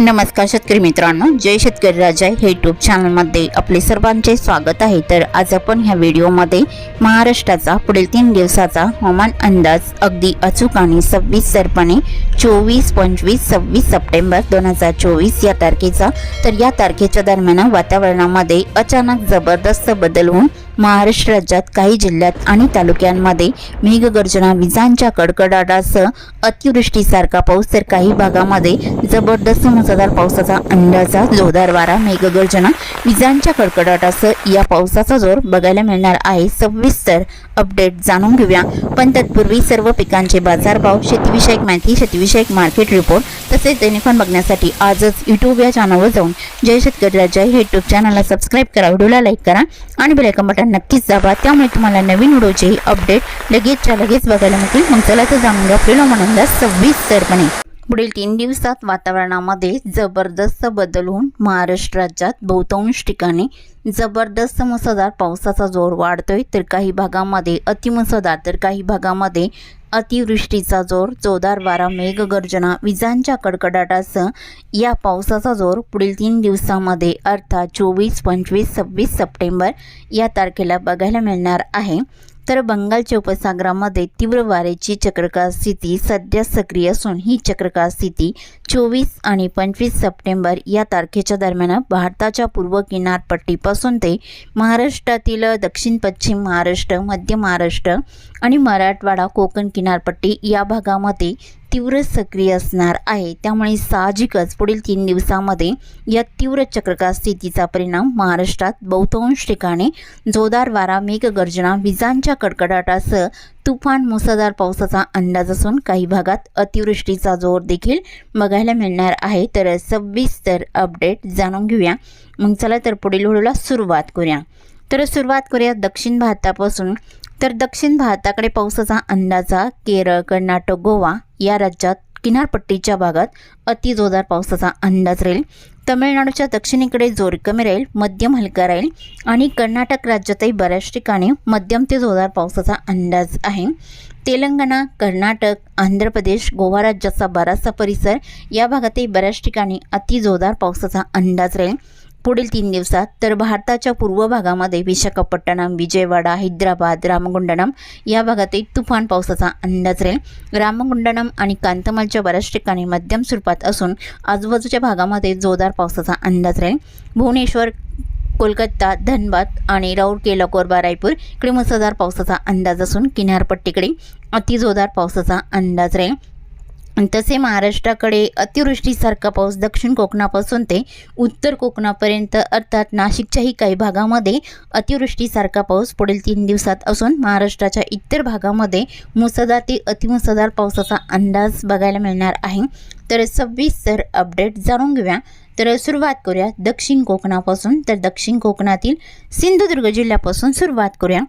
नमस्कार शेतकरी मित्रांनो जय शेतकरी राजा हे यूट्यूब चॅनलमध्ये आपले सर्वांचे स्वागत आहे. तर आज आपण ह्या व्हिडिओमध्ये महाराष्ट्राचा पुढील तीन दिवसाचा हवामान अंदाज अगदी अचूक आणि सविस्तरपणे चोवीस पंचवीस सव्वीस सप्टेंबर दोन हजार चोवीस या तारखेचा. तर या तारखेच्या दरम्यान वातावरणामध्ये अचानक जबरदस्त बदल होऊन महाराष्ट्र राज्यात काही जिल्ह्यात आणि तालुक्यांमध्ये मेघगर्जना विजांच्या कडकडाटासह अतिवृष्टीसारखा पाऊस तर काही भागामध्ये जबरदस्त मुसळधार पावसाचा अंदाजा जोरदार वारा मेघगर्जना विजांच्या कडकडाटासह या पावसाचा जोर बघायला मिळणार आहे. सविस्तर अपडेट जाणून घेऊया. पण तत्पूर्वी सर्व पिकांचे बाजारभाव शेतीविषयक माहिती शेतीविषयक मार्केट रिपोर्ट तसेच दैनिकन बघण्यासाठी आजच यूट्यूब या चॅनलवर जाऊन जय शेतकरी राजा हे यूट्यूब चॅनलला सबस्क्राईब करा व्हिडिओला लाईक करा आणि बेलायकन बटन नक्कीच जावा. त्यामुळे तुम्हाला नवीन व्हिडिओचे अपडेट लगेचच्या लगेच बघायला मिळतील. मग चला तर जाणून घ्या. फिलो म्हणून सविस्तरपणे पुढील तीन दिवसात वातावरणामध्ये जबरदस्त बदल होऊन महाराष्ट्र राज्यात बहुतांश ठिकाणी जबरदस्त मुसळधार पावसाचा जोर वाढतोय. तर काही भागामध्ये अतिमुसळधार तर काही भागामध्ये अतिवृष्टीचा जोर जोरदार वारा मेघगर्जना विजांच्या कडकडाटासह या पावसाचा जोर पुढील तीन दिवसामध्ये अर्थात चोवीस पंचवीस सव्वीस सप्टेंबर या तारखेला बघायला मिळणार आहे. तर बंगालच्या उपसागरामध्ये तीव्र वाऱ्याची चक्रकार स्थिती सध्या सक्रिय असून ही चक्रकार स्थिती चोवीस आणि पंचवीस सप्टेंबर या तारखेच्या दरम्यान भारताच्या पूर्व किनारपट्टीपासून ते महाराष्ट्रातील दक्षिण पश्चिम महाराष्ट्र मध्य महाराष्ट्र आणि मराठवाडा कोकण किनारपट्टी या भागामध्ये तीव्र सक्रिय असणार आहे. त्यामुळे साहजिकच पुढील तीन दिवसामध्ये या तीव्र चक्रकार स्थितीचा परिणाम महाराष्ट्रात बहुतांश ठिकाणी जोरदार वारा मेघगर्जना विजांच्या कडकडाटासह तुफान मुसळधार पावसाचा अंदाज असून काही भागात अतिवृष्टीचा जोर देखील बघायला मिळणार आहे. तर सविस्तर अपडेट जाणून घेऊया. मग चला तर पुढील व्हिडिओला सुरुवात करूया. तर सुरुवात करूया दक्षिण भारतापासून. तर दक्षिण भारताकडे पावसाचा अंदाजा केरळ कर्नाटक गोवा या राज्यात किनारपट्टीच्या भागात अति जोरदार पावसाचा अंदाज राहील. तमिळनाडूच्या दक्षिणेकडे जोर कमी राहील मध्यम हलका राहील आणि कर्नाटक राज्यातही बऱ्याच ठिकाणी मध्यम ते जोरदार पावसाचा अंदाज आहे. तेलंगणा कर्नाटक आंध्र प्रदेश गोवा राज्याचा बराचसा परिसर या भागातही बऱ्याच ठिकाणी अति जोरदार पावसाचा अंदाज राहील. पुढील तीन दिवसात तर भारताच्या पूर्व भागामध्ये विशाखापट्टणम विजयवाडा हैदराबाद रामगुंडनम या भागातही तुफान पावसाचा अंदाज राहील. रामगुंडनम आणि कांतमालच्या बऱ्याच ठिकाणी मध्यम स्वरूपात असून आजूबाजूच्या भागामध्ये जोरदार पावसाचा अंदाज राहील. भुवनेश्वर कोलकाता धनबाद आणि राऊरकेला कोरबा रायपूर इकडे मुसळधार पावसाचा अंदाज असून किनारपट्टीकडे अतिजोरदार पावसाचा अंदाज राहील. तसे महाराष्ट्राकडे अतिवृष्टीसारखा पाऊस दक्षिण कोकणापासून ते उत्तर कोकणापर्यंत अर्थात नाशिकच्याही काही भागामध्ये अतिवृष्टीसारखा पाऊस पुढील तीन दिवसात असून महाराष्ट्राच्या इतर भागामध्ये मुसळधार ते अतिमुसळधार पावसाचा अंदाज बघायला मिळणार आहे. तर सविस्तर अपडेट जाणून घेऊया. तर सुरुवात करूया दक्षिण कोकणापासून. तर दक्षिण कोकणातील सिंधुदुर्ग जिल्ह्यापासून सुरुवात करूया.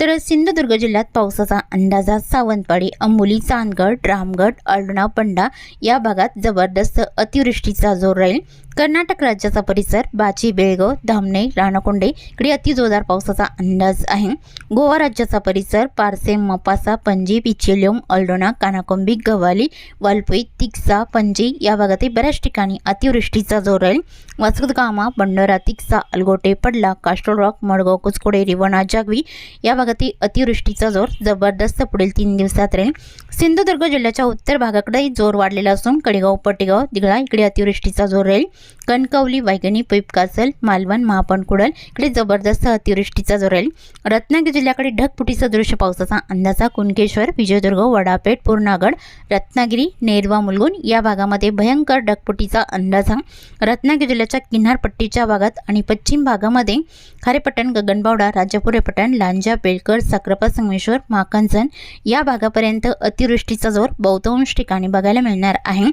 तर सिंधुदुर्ग जिल्ह्यात पावसाचा अंदाजा सावंतवाडी अंबोली चांदगड रामगड अळणा पंडा या भागात जबरदस्त अतिवृष्टीचा जोर राहील. कर्नाटक राज्याचा परिसर बाची बेळगाव धामणे राणकोंडे इकडे अतिजोरदार पावसाचा अंदाज आहे. गोवा राज्याचा परिसर पारसे मपासा पणजी पिचेलोम अल्डोना कानाकोंबी गव्हाली वालपई तिक्सा पणजी या भागातही बऱ्याच ठिकाणी अतिवृष्टीचा जोर राहील. वास्कोदगामा बंडोरा तिक्सा अलगोटे पडला कास्ट्रोल रॉक मडगाव कुचकोडे रिवणा जागवी या भागात भागातील अतिवृष्टीचा जोर जबरदस्त पुढील तीन दिवसात राहील. सिंधुदुर्ग जिल्ह्याच्या उत्तर भागाकडेही जोर वाढलेला असून कडेगाव पटेगाव दिघळा इकडे अतिवृष्टीचा जोर राहील. कणकवली वायगणी पिपकासल मालवण महापणकुडल इकडे जबरदस्त अतिवृष्टीचा जोर राहील. रत्नागिरी जिल्ह्याकडे ढगपुटीचा दृश्य पावसाचा अंदाजा कुणकेश्वर विजयदुर्ग वडापेठ पूर्णागड रत्नागिरी नेरवा मुलगुण या भागामध्ये भयंकर ढगफुटीचा अंदाजा. रत्नागिरी जिल्ह्याच्या किनारपट्टीच्या भागात आणि पश्चिम भागामध्ये खारेपट्टण गगनबावडा राजापुरे पट्टण लांजापेठ बेळकर साक्रपा संगमेश्वर माकंजन या भागापर्यंत अतिवृष्टीचा जोर बहुतांश ठिकाणी बघायला मिळणार आहे.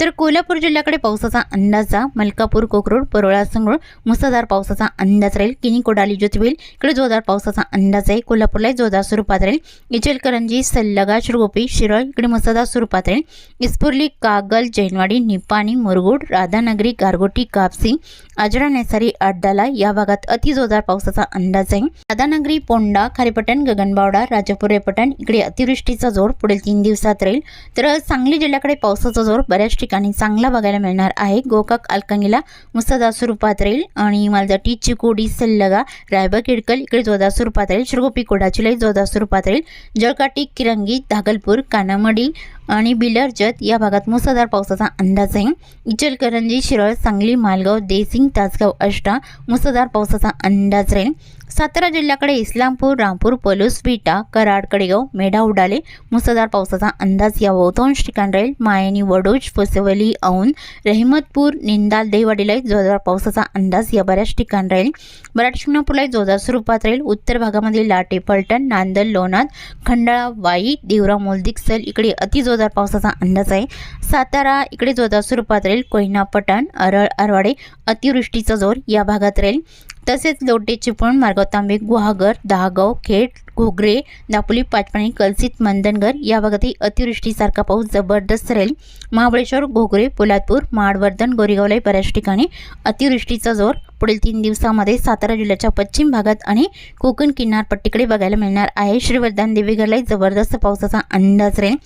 तर कोल्हापूर जिल्ह्याकडे पावसाचा अंदाजा मलकापूर कोकरूड परोळा संगरूळ मुसळधार पावसाचा अंदाज राहील. किनी कोडाली ज्योतिबेल इकडे जोरदार पावसाचा अंदाज आहे. कोल्हापूरलाही जोरदार स्वरूपात राहील. इचलकरंजी सल्लगा शिरगोपी शिरळ इकडे मुसळधार स्वरूपात राहील. इस्पुर्ली कागल जैनवाडी निपाणी मुरगुड राधानगरी गारगोटी कापसी आजरा नेसारी अड्डाला या भागात अतिजोरदार पावसाचा अंदाज आहे. राधानगरी पोंडा खारेपटण गगनबावडा राजापुरे पटण इकडे अतिवृष्टीचा जोर पुढील तीन दिवसात राहील. तर सांगली जिल्ह्याकडे पावसाचा जोर बऱ्याच ठिकाणी चांगला बघायला मिळणार आहे. गोकाक अलकंगीला मुसळधार स्वरूपात राहील आणि मालजाटी चिकोडी सल्लगा रायबा किडकल इकडे जोरदार स्वरूपात राहील. शिरगोपी कोडाचिलाई जोरदार स्वरूपात राहील. जळकाटी किरंगी धागलपूर कानामडी आणि बिलरजत या भागात मुसळधार पावसाचा अंदाज आहे. इचलकरंजी शिरळ सांगली मालगाव देसिंग तासगाव अष्टा मुसळधार पावसाचा अंदाज राहील. सातारा जिल्ह्याकडे इस्लामपूर रामपूर पलूस विटा कराड कडेगाव मेढा उडाले मुसळधार पावसाचा अंदाज या बहुतांश ठिकाण राहील मायनी वडोज फसवली औन रहिमतपूर निंदाल देवाडीला जोरदार पावसाचा अंदाज या बऱ्याच ठिकाण राहील. बऱ्याच शिंगणापूरला जोरदार स्वरूपात राहील. उत्तर भागामध्ये लाटे पलटण नांदल लोणाद खंडाळा वाई देवरा मोलदिकसल इकडे जोरदार पावसाचा अंदाज आहे. सातारा इकडे जोरदार स्वरूपात राहील. कोयना पठाण अरळ अरवाडे अतिवृष्टीचा जोर या भागात राहील. तसेच लोटे चिपळूण मार्गाव तांबे गुहागर दहागाव खेड घोगरे दापोली पाचपाणी कलसित मंदनगर या भागातही अतिवृष्टीसारखा पाऊस जबरदस्त राहील महाबळेश्वर घोगरे पोलादपूर माडवर्धन गोरेगावलाही बऱ्याच ठिकाणी अतिवृष्टीचा जोर पुढील तीन दिवसामध्ये सातारा जिल्ह्याच्या पश्चिम भागात आणि कोकण किनारपट्टीकडे बघायला मिळणार आहे. श्रीवर्धन देवीगरलाही जबरदस्त पावसाचा अंदाज राहील.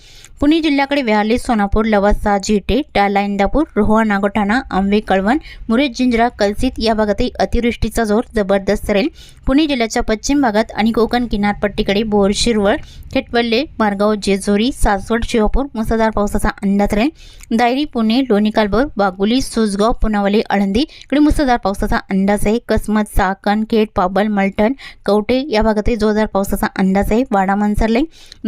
पुणे जिल्ह्याकडे व्याहारले सोनापूर लवासा जिटे टाला इंदापूर रोहा नागोठाणा आंबे कळवण मुरेज जिंजरा कलसित या भागातही अतिवृष्टीचा जोर जबरदस्त राहील पुणे जिल्ह्याच्या पश्चिम भागात आणि कोकण किनार किनारपट्टीकडे बोर शिरवळ खेटवल्ले मारगाव जेजोरी सासवड शिवापूर मुसळधार पावसाचा अंदाज राहील. दायरी पुणे लोणी कालभोर बागुली सुजगाव पुनावली आळंदी इकडे मुसळधार पावसाचा अंदाज आहे. कसमत साकण खेड पाबल मलटण कवठे या भागातही जोरदार पावसाचा अंदाज आहे. वाडा मनसरले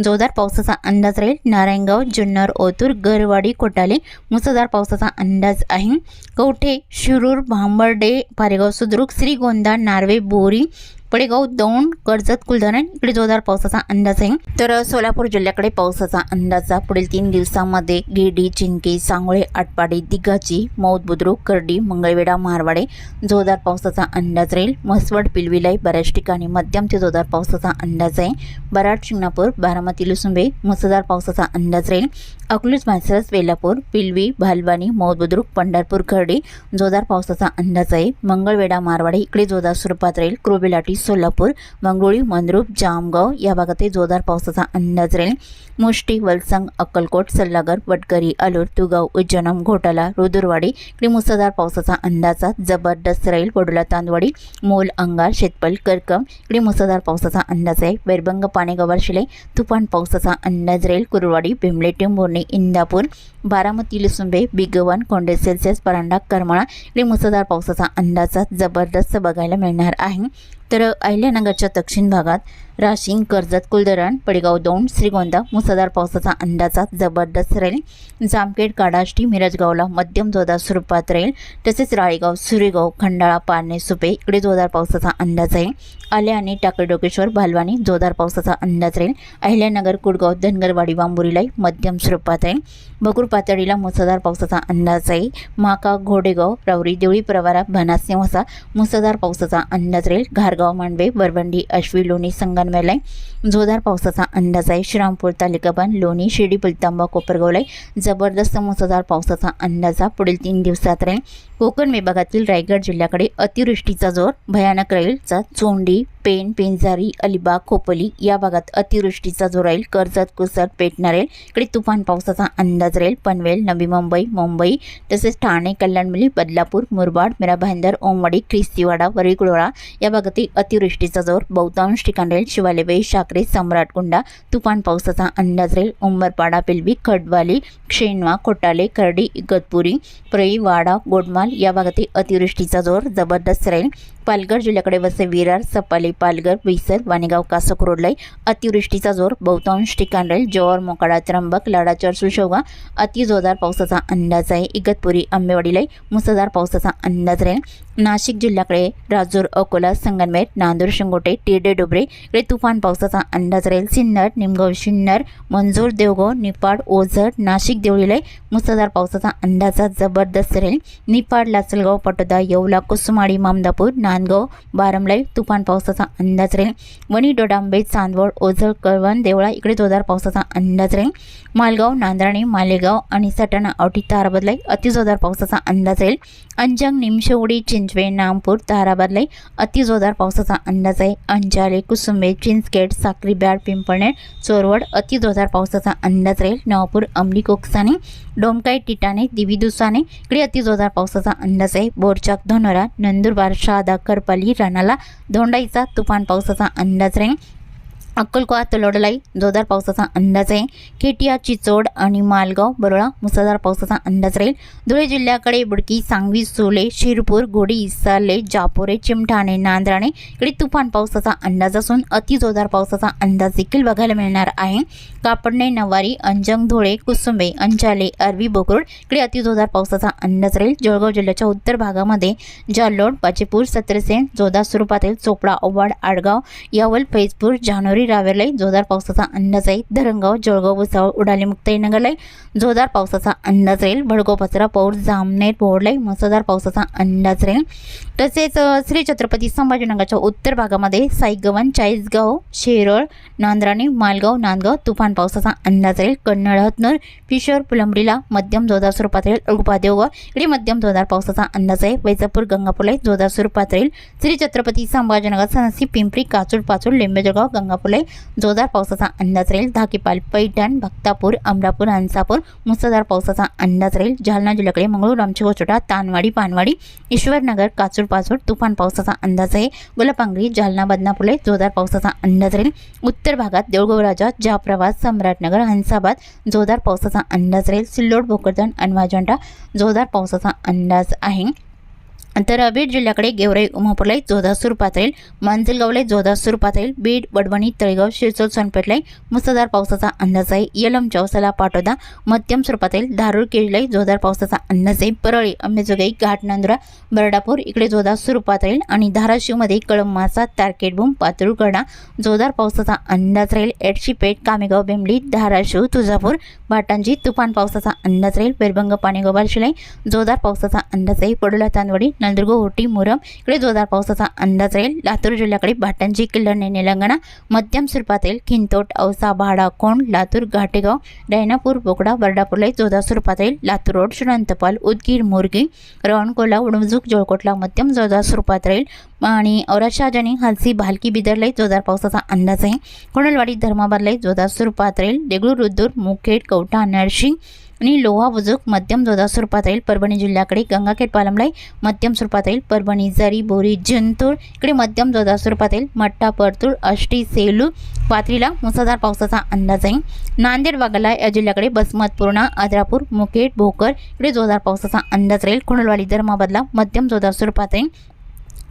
जोरदार पावसाचा अंदाज राहील. नारायणगाव जुन्नर ओतूर गरवाडी कोटाले मुसळधार पावसाचा अंदाज आहे. कवठे शिरूर भांबर्डे पारेगाव सुद्रुक श्रीगोंदा नार्वे बोरी पडेगाव दौंड कर्जत कुलधरण इकडे जोरदार पावसाचा अंदाज आहे. तर सोलापूर जिल्ह्याकडे पावसाचा अंदाज पुढील तीन दिवसामध्ये गिरडी चिंके सांगोळे आटपाडी दिघाची मौत बुद्रुक करडी मंगळवेढा मारवाडे जोरदार पावसाचा अंदाज राहील. म्हसवड पिलविलाई बऱ्याच ठिकाणी मध्यम ते जोरदार पावसाचा अंदाज आहे. बराड शिंगणापूर बारामती लुसुंबे मुसळधार पावसाचा अंदाज राहील. अकलूज माणसरस वेलापूर पिलवी भालवानी मौत बुद्रुक पंढरपूर खर्डी जोरदार पावसाचा अंदाज आहे. मंगळवेढा मारवाडे इकडे जोरदार स्वरूपात राहील. क्रोबिलाटी सोलापूर मंगरुळी मंद्रुप जामगाव या भागातही जोरदार पावसाचा अंदाज राहील. मुष्टी वलसंग अक्कलकोट सल्लागर वटकरी अलूर तुगाव उज्जनम घोटाला रुदुरवाडी इकडे मुसळधार पावसाचा अंदाजा जबरदस्त राहील. वडोला तांदवाडी मोल अंगार शेतपल करकम इकडे मुसळधार पावसाचा अंदाज आहे. वैरभंग पाणेगावर शिले तुफान पावसाचा अंदाज राहील. कुरवाडी भिमले टेंभोर्णी इंदापूर बारामती लुसुंबे बिगवन कोंडे सेल्सिअस परांडा करमाळा इकडे मुसळधार पावसाचा अंदाजात जबरदस्त बघायला मिळणार आहे. तर अहिल्यानगरच्या दक्षिण भागात राशिंग कर्जत कुलधरण पडेगाव दौंड श्रीगोंदा मुसळधार पावसाचा अंदाजा जबरदस्त राहील जामखेड काडाष्टी मिरजगावला मध्यम जोरदार स्वरूपात राहील तसेच राळेगाव सुरेगाव खंडाळा पारणे सुपे इकडे जोरदार पावसाचा अंदाज आहे. आल्या आणि टाकडोकेश्वर भालवानी जोरदार पावसाचा अंदाज राहील अहिल्यानगर कुडगाव धनगरवाडी वांबुरीलाही मध्यम स्वरूपात आहे. बगूर पातळीला मुसळधार पावसाचा अंदाज आहे. माका घोडेगाव रावरी देवळी प्रवारा भनास नेवासा मुसळधार पावसाचा अंदाज राहील घारगाव मांडवे बरबंडी अश्वी लोणी मिळालाय जोरदार पावसाचा अंदाज आहे. श्रीरामपूर तालुकाबान लोणी शिर्डी पुलतांबा कोपरगावलाई जबरदस्त मुसळधार पावसाचा अंदाज पुढील तीन दिवसात राहील. कोकण विभागातील रायगड जिल्ह्याकडे अतिवृष्टीचा जोर भयानक राहील चोंडी पेन पेंजारी अलिबाग खोपोली या भागात अतिवृष्टीचा जोर राहील. कर्जत कुसर पेटणार राहील इकडे तुफान पावसाचा अंदाज राहील. पनवेल नवी मुंबई मुंबई तसेच ठाणे कल्याणमली बदलापूर मुरबाड मिरा भाईंदर ओमवाडी ख्रिस्तीवाडा वरळीकुळोळा या भागातील अतिवृष्टीचा जोर बहुतांश ठिकाण राहील. शिवालेबाई शाकरे सम्राटकुंडा तुफान पावसाचा अंदाज राहील. उंबरपाडा पिलवी खडवाली शेणवा खोटाले करडी इगतपुरी प्रई वाडा गोडमाल या भागातील अतिवृष्टीचा जोर जबरदस्त राहील. पालघर जिल्ह्याकडे वसे विरार सपाली पालघर विसर वाणेगाव कासक रोडलाई अतिवृष्टीचा जोर बहुतांश ठिकाण राहील. जोर मोकाडा त्र्यंबक लाडाचर सुशोगा अति जोरदार पावसाचा अंदाज आहे. इगतपुरी आंबेवाडीलाई मुसळधार पावसाचा अंदाज राहील. नाशिक जिल्ह्याकडे राजूर अकोला संगनमेर नांदूर शिंगोटे टिरडे डोबरे इकडे तुफान पावसाचा अंदाज राहील. सिन्नर निमगाव शिन्नर मंजूर देवगाव निपाड ओझर नाशिक देवळीलाई मुसळधार पावसाचा अंदाजा जबरदस्त राहील. निपाड लासलगाव पटोदा येवला कुसुमाडी मामदापूर ना नांदगाव बारमलाई तुफान पावसाचा अंदाज राहील वणी डोडांबे चांदवड ओझर कळवण देवळा इकडे जोरदार पावसाचा अंदाज राहील मालगाव नांदराणी मालेगाव आणि सटाणा औटी तारबदलाई अतिजोरदार पावसाचा अंदाज राहील अंजंग निमशेवडी चिंचवे नामपूर ताराबदलाई अतिजोरदार पावसाचा अंदाज आहे. अंजाले कुसुंबे चिंचखेड साक्री बॅड पिंपळनेर चोरवड अतिजोरदार पावसाचा अंदाज राहील. नवापूर अमली कोकसाने डोमकाई टिटाणे दिवी दुसाने इकडे अतिजोरदार पावसाचा अंदाज आहे. बोरचाक धनोरा नंदुरबार शहादा करपाली राणाला धोंडाईचा तुफान पावसाचा अंदाज राहील. अक्कलकोवा तलोडलाई जोरदार पावसाचा अंदाज आहे. केटिया चिचोड आणि मालगाव बरोळा मुसळधार पावसाचा अंदाज राहील. धुळे जिल्ह्याकडे बुडकी सांगवी सोले शिरपूर घोडी इसाले जापोरे चिमठाणे नांद्राणे इकडे तुफान पावसाचा अंदाज असून अति जोरदार पावसाचा अंदाज देखील बघायला मिळणार आहे. कापडणे नवारी अंजंग धुळे कुसुंबे अंचाले अरवी बोकरोड इकडे अति जोरदार पावसाचा अंदाज राहील. जळगाव जिल्ह्याच्या उत्तर भागामध्ये जालोड पाचेपूर सत्रसेन जोरदार स्वरूपातील चोपडा ओवाड आडगाव यावल फैजपूर जानोरी रावेरलाई जोरदार पावसाचा अंदाज आहे. धरणगाव जळगाव भुसावळ उडाली मुक्ताईनगरलाई जोरदार पावसाचा अंदाज राहील भडगाव पचरा पौर जामनेर पोहडलाई मुसळधार पावसाचा अंदाज राहील तसेच श्री छत्रपती संभाजीनगरच्या उत्तर भागामध्ये साईगवन चाळीसगाव शेरळ नांद्राणे मालगाव नांदगाव तुफान पावसाचा अंदाज राहील कन्नड हतनूर पिशोर पुलंबरीला मध्यम जोरदार स्वरूपात राहील. अळुपा देवगाव इकडे मध्यम जोरदार पावसाचा अंदाज आहे. वैजापूर गंगापूरला जोरदार स्वरूपात राहील. श्री छत्रपती संभाजीनगर सनसी पिंपरी काचूड पाचूड लिंबेजळगाव गंगापूरला जोरदार पावसाचा अंदाज राहील. धाकीपाल पैठण भक्तापूर अमरापूर हंसापूर मुसळधार पावसाचा अंदाज राहील. जालना जिल्ह्याकडे मंगळूर आमची गोचोटा तानवाडी पानवाडी ईश्वरनगर काचूर पाचूड तुफान पावसाचा अंदाज आहे. गुलापांगरी जालना बदनापूरला जोरदार पावसाचा अंदाज राहील. उत्तर भागात देऊळगाव जाफराबाद जाप्रवास सम्राटनगर हंसाबाद जोरदार पावसाचा अंदाज राहील. सिल्लोड भोकरदन अनवाजंडा जोरदार पावसाचा अंदाज आहे. तर बीड जिल्ह्याकडे गेवराई उमापूरलाई जोरदार स्वरूपात राहील मांजलगावलाई जोरदार स्वरूपात राहील बीड वडवणी तळेगाव शिरसोल सोनपेठलाई मुसळधार पावसाचा अंदाज आहे. यलम चौसाला पाटोदा मध्यम स्वरूपात राहील धारूर केळीलाई जोरदार पावसाचा अंदाज आहे. परळी अंबेजोगाई घाटनांदुरा बरडापूर इकडे जोरदार स्वरूपात राहील आणि धाराशिवमध्ये कळंब मासा तारकेटबूम पातुरगडा जोरदार पावसाचा अंदाज राहील. एडशीपेठ कामेगाव बेंबली धाराशिव तुळजापूर भाटांजी तुफान पावसाचा अंदाज राहील. बेरबंग पाणेगाव शिलाई जोरदार पावसाचा अंदाज आहे. पडोला तांदवडी नंदुर्ग होटी मुरम. इकडे जोरदार पावसाचा अंदाज राहील. लातूर जिल्ह्याकडे भाटांची किल्लणे निलंगणा मध्यम स्वरूपात येईल खिंतोट औसा भाडा कोंड लातूर घाटेगाव डायनापूर बोकडा बर्डापूरला जोरदार स्वरूपात येईल लातूर रोड श्रीनंतपाल उदगीर मोरगी रवणकोला उडमजूक जोळकोटला मध्यम जोरदार स्वरूपात राहील. आणि औराशाजानी हलसी भालकी बिदरलाही जोरदार पावसाचा अंदाज आहे. कोणलवाडी धर्माबादलाई जोरदार स्वरूपात राहील. देगलूर रुद्दूर मुखेड कवठा नरशिंग आणि लोहा बुजुक मध्यम जोरदार स्वरूपात राहील परभणी जिल्ह्याकडे गंगाखेड पालमलाई मध्यम स्वरूपात राहील परभणी जरी बोरी जिंतूर इकडे मध्यम जोरदार स्वरूपात राहील मठ्ठा परतूर अष्टी सेलू पाथरीला मुसळधार पावसाचा अंदाज आहे. नांदेड वाघाला या जिल्ह्याकडे बसमत पूर्णा आदरापूर मुखेड भोकर इकडे जोरदार पावसाचा अंदाज राहील. कुणलवाडी धर्माबादला मध्यम जोरदार स्वरूपात राहील.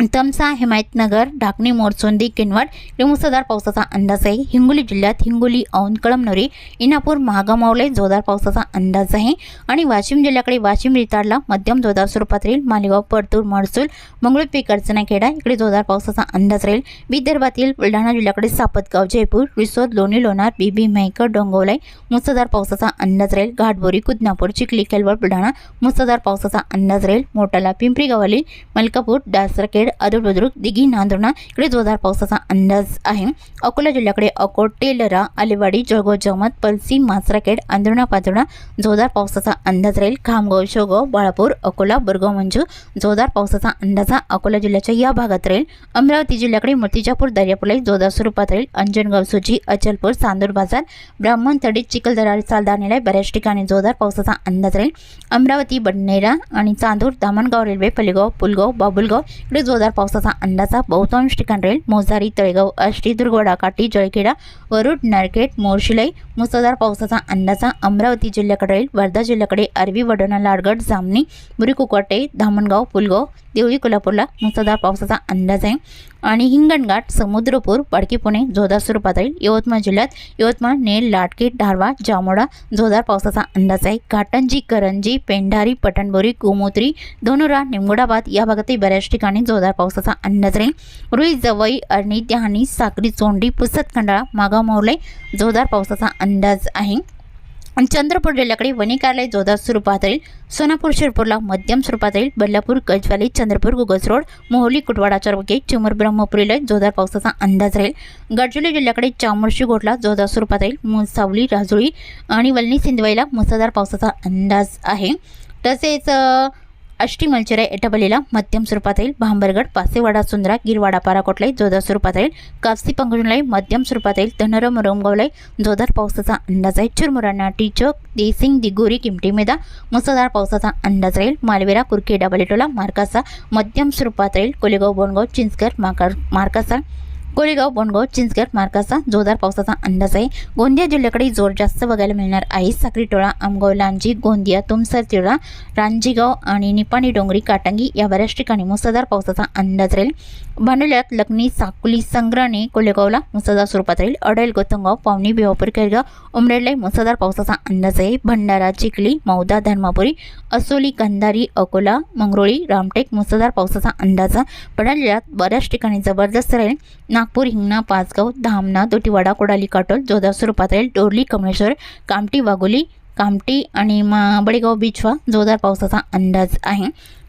तमसा हिमायतनगर ढाकणी मोरचोंदी किनवट इकडे मुसळधार पावसाचा अंदाज आहे हिंगोली जिल्ह्यात हिंगोली औंध कळमनुरी इनापूर महागामावले जोरदार पावसाचा अंदाज आहे आणि वाशिम जिल्ह्याकडे वाशिम रिताडला मध्यम जोरदार स्वरूपात राहील. मालेगाव परतूर महसूल मंगळूर पीक खेडा इकडे जोरदार पावसाचा अंदाज राहील. विदर्भातील बुलढाणा जिल्ह्याकडे सापतगाव जयपूर रिसोद लोणी लोणार बीबी मेहकर डोंगवलाई मुसळधार पावसाचा अंदाज राहील. घाटबोरी कुदनापूर चिखली खेलवड बुलढाणा मुसळधार पावसाचा अंदाज राहील. मोटाला पिंपरी गव्हाली मलकापूर डासरखेड अदूर बुद्रुक दिघी नांदुर्णा इकडे जोरदार पावसाचा अंदाज आहे. अकोला जिल्ह्याकडे अकोट तेलरा आलेवाडी जळगाव जगमत पलसी मासराखेड आंदोर्णा पातोर्णा जोरदार पावसाचा अंदाज राहील. खामगाव शेवगाव बाळापूर अकोला बुरगाव मंजू जोरदार पावसाचा अंदाज हा अकोला जिल्ह्याच्या या भागात राहील. अमरावती जिल्ह्याकडे मूर्तिजापूर दर्यापूरला जोरदार स्वरूपात राहील. अंजनगाव सुची अचलपूर चांदूर बाजार ब्राह्मण तडीत चिखलदरा चालदानेला बऱ्याच ठिकाणी जोरदार पावसाचा अंदाज राहील. अमरावती बडनेरा आणि चांदूर दामणगाव रेल्वे पलेगाव पुलगाव बाबुलगाव इकडे जोरदार पावसाचा अंदाजा. बहुतांश ठिकाण राहील मोजारी तळेगाव आष्टी दुर्गवडा काठी जळखेडा वरुड नरखेड मोर्शिलाई मुसळधार पावसाचा अंदाजा अमरावती जिल्ह्याकडे राहील वर्धा जिल्ह्याकडे अरवी वडोणा लाडगड जामणी बुरीकुकवाटे धामणगाव पुलगाव देवळी कोल्हापूरला मुसळधार पावसाचा अंदाज आहे. आणि हिंगणघाट समुद्रपूर पाडकी पुणे जोरदार स्वरूपात राहील यवतमाळ जिल्ह्यात यवतमाळ नेल लाटकी धारवा जामोडा जोरदार पावसाचा अंदाज आहे. घाटंजी करंजी पेंढारी पटणबोरी गोमोत्री धनुरा निमगुडाबाद या भागातही बऱ्याच ठिकाणी जोरदार पावसाचा अंदाज राहील रुई जवई अरणी त्याहानी साक्री चोंडी पुसत खंडाळा मागाव मोर्ले जोरदार पावसाचा अंदाज आहे. चंद्रपूर जिल्ह्याकडे वनीकार्यालय जोरदार स्वरूपात राहील. सोनापूर शिरपूरला मध्यम स्वरूपात राहील. बल्लापूर गजवाली चंद्रपूर गुगज रोड मोहली कुटवाडा चरवके चिमूर ब्रह्मपुरीला जोरदार पावसाचा अंदाज राहील. गडचिरोली जिल्ह्याकडे चामोर्शी गोटला जोरदार स्वरूपात राहील. मुसावली राजुळी आणि वल्ली सिंधवाईला मुसळधार पावसाचा अंदाज आहे. तसेच अष्टीमलचेरा आष्टी एटाबलीला मध्यम स्वरूपात येईल. भांबरगड पासेवाडा सुंदरा गिरवाडा पाराकोटलाई जोरदार स्वरूपात येईल. कापसी पंगुजलाई मध्यम स्वरूपात येईल. धनरम रोमगावलाई जोरदार पावसाचा अंदाज आहे. चुरमुरांना टीचक देसिंग दिगोरी किमटी मेदा मुसळधार पावसाचा अंदाज राहील. मालवेरा कुरखेडा बलेटोला मार्कासा मध्यम स्वरूपात राहील. कोलेगाव बोनगाव चिंचकर माकार मार्कासा कोरेगाव बोंडगाव चिंचगड मार्गाचा जोरदार पावसाचा अंदाज आहे. गोंदिया जिल्ह्याकडे जोर जास्त बघायला मिळणार आहे. साक्री टोळा आमगाव लांजी गोंदिया तुमसर तिळा रांजीगाव आणि निपाणी डोंगरी काटंगी या बऱ्याच ठिकाणी मुसळधार पावसाचा अंदाज राहील. भांडल्यात लखनी साकुली संग्राणे कोलेगावला मुसळधार स्वरूपात राहील. अडेल गोतंगाव पावनी बिवापूर केरगाव उमरेडला मुसळधार पावसाचा अंदाज आहे. भंडारा चिखली मौदा धर्मापुरी असोली कंधारी अकोला मंगरोळी रामटेक मुसळधार पावसाचा अंदाज पडल्यात बऱ्याच ठिकाणी जबरदस्त राहील. नागपूर हिंगणा पाचगाव धामणा दोटीवाडा कोडाली काटोल जोरदार स्वरूपात राहील डोरली कमळेश्वर कामटी वाघोली कामटी आणि मा बडेगाव बीचवा जोरदार पावसाचा अंदाज आहे.